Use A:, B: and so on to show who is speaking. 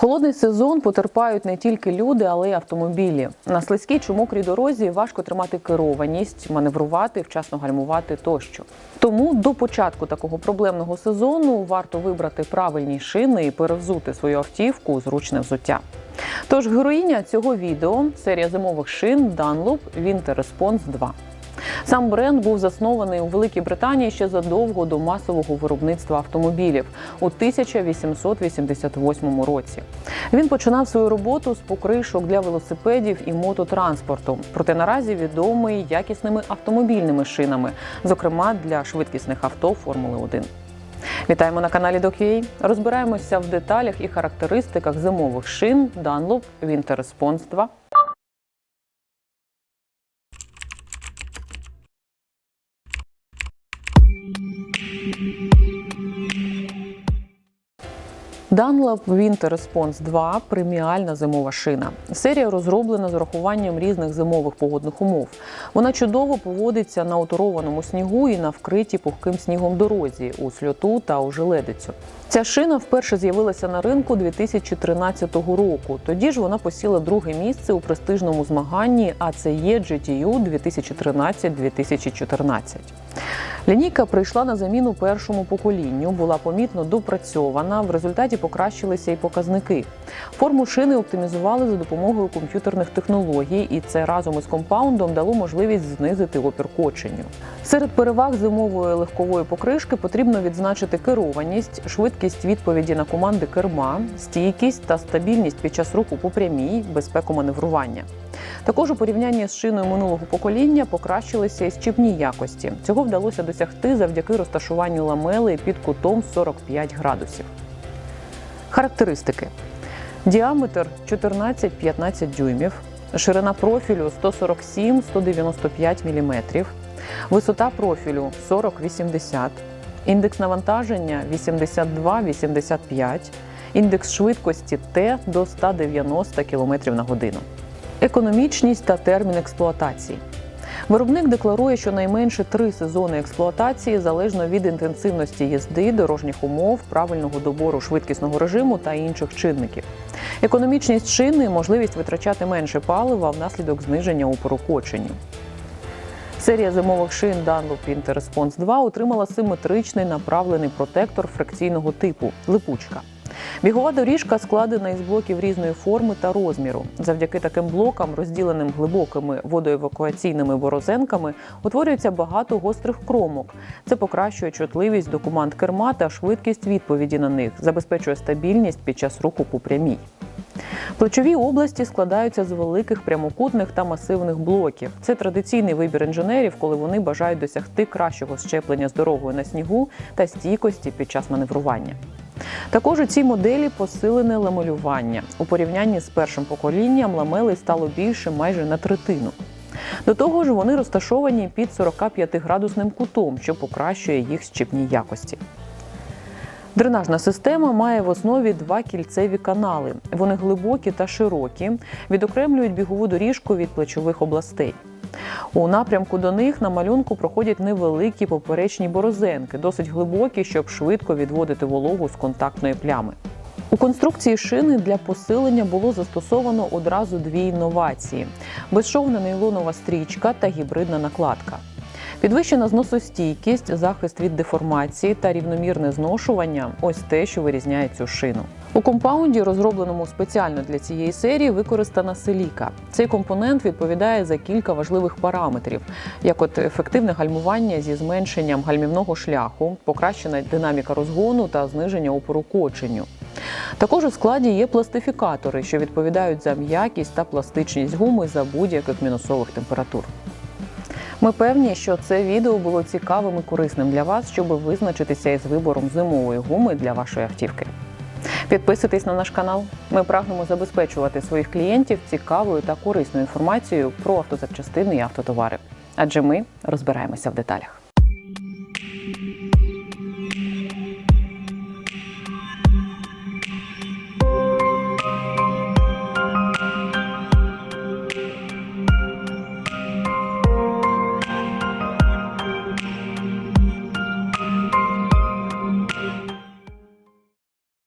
A: холодний сезон потерпають не тільки люди, але й автомобілі. На слизькій чи мокрій дорозі важко тримати керованість, маневрувати, вчасно гальмувати тощо. Тому до початку такого проблемного сезону варто вибрати правильні шини і перевзути свою автівку у зручне взуття. Тож героїня цього відео серія зимових шин Dunlop Winter Response 2. Сам бренд був заснований у Великій Британії ще задовго до масового виробництва автомобілів у 1888 році. Він починав свою роботу з покришок для велосипедів і мототранспорту. Проте наразі відомий якісними автомобільними шинами, зокрема для швидкісних авто Формули 1. Вітаємо на каналі DocUA. Розбираємося в деталях і характеристиках зимових шин Dunlop Winter Response 2. Dunlop Winter Response 2 преміальна зимова шина. Серія розроблена з урахуванням різних зимових погодних умов. Вона чудово поводиться на оторованому снігу і на вкритій пухким снігом дорозі у сльоту та у желедицю. Ця шина вперше з'явилася на ринку 2013 року. Тоді ж вона посіла друге місце у престижному змаганні ACE GTU 2013-2014. Лінійка прийшла на заміну першому поколінню, була помітно допрацьована. В результаті покращилися і показники. Форму шини оптимізували за допомогою комп'ютерних технологій, і це разом із компаундом дало можливість знизити опір коченню. Серед переваг зимової легкової покришки потрібно відзначити керованість, швидкість відповіді на команди керма, стійкість та стабільність під час руху по прямій, безпеку маневрування. Також у порівнянні з шиною минулого покоління покращилися і щіпні якості. Цього вдалося досягти завдяки розташуванню ламели під кутом 45 градусів. Характеристики: діаметр 14-15 дюймів, ширина профілю 147-195 мм, висота профілю 40-80, індекс навантаження 82-85, індекс швидкості Т до 190 км на годину. Економічність та термін експлуатації. Виробник декларує, що найменше три сезони експлуатації залежно від інтенсивності їзди, дорожніх умов, правильного добору швидкісного режиму та інших чинників. Економічність шини можливість витрачати менше палива внаслідок зниження опору коченню. Серія зимових шин Dunlop Winter Response 2 отримала симетричний направлений протектор фрикційного типу липучка. Бігова доріжка складена із блоків різної форми та розміру. Завдяки таким блокам, розділеним глибокими водоевакуаційними борозенками, утворюється багато гострих кромок. Це покращує чутливість до команд керма та швидкість відповіді на них, забезпечує стабільність під час руху по прямій. Плечові області складаються з великих прямокутних та масивних блоків. Це традиційний вибір інженерів, коли вони бажають досягти кращого щеплення з дорогою на снігу та стійкості під час маневрування. Також у цій моделі посилене ламелювання. У порівнянні з першим поколінням ламелей стало більше майже на третину. До того ж, вони розташовані під 45-градусним кутом, що покращує їх щепні якості. Дренажна система має в основі два кільцеві канали. Вони глибокі та широкі, відокремлюють бігову доріжку від плечових областей. У напрямку до них на малюнку проходять невеликі поперечні борозенки, досить глибокі, щоб швидко відводити вологу з контактної плями. У конструкції шини для посилення було застосовано одразу дві інновації: безшовна нейлонова стрічка та гібридна накладка. Підвищена зносостійкість, захист від деформації та рівномірне зношування ось те, що вирізняє цю шину. У компаунді, розробленому спеціально для цієї серії, використана силіка. Цей компонент відповідає за кілька важливих параметрів, як от ефективне гальмування зі зменшенням гальмівного шляху, покращена динаміка розгону та зниження опору коченню. Також у складі є пластифікатори, що відповідають за м'якість та пластичність гуми за будь-яких мінусових температур. Ми певні, що це відео було цікавим і корисним для вас, щоб визначитися із вибором зимової гуми для вашої автівки. Підписуйтесь на наш канал. Ми прагнемо забезпечувати своїх клієнтів цікавою та корисною інформацією про автозапчастини і автотовари. Адже ми розбираємося в деталях.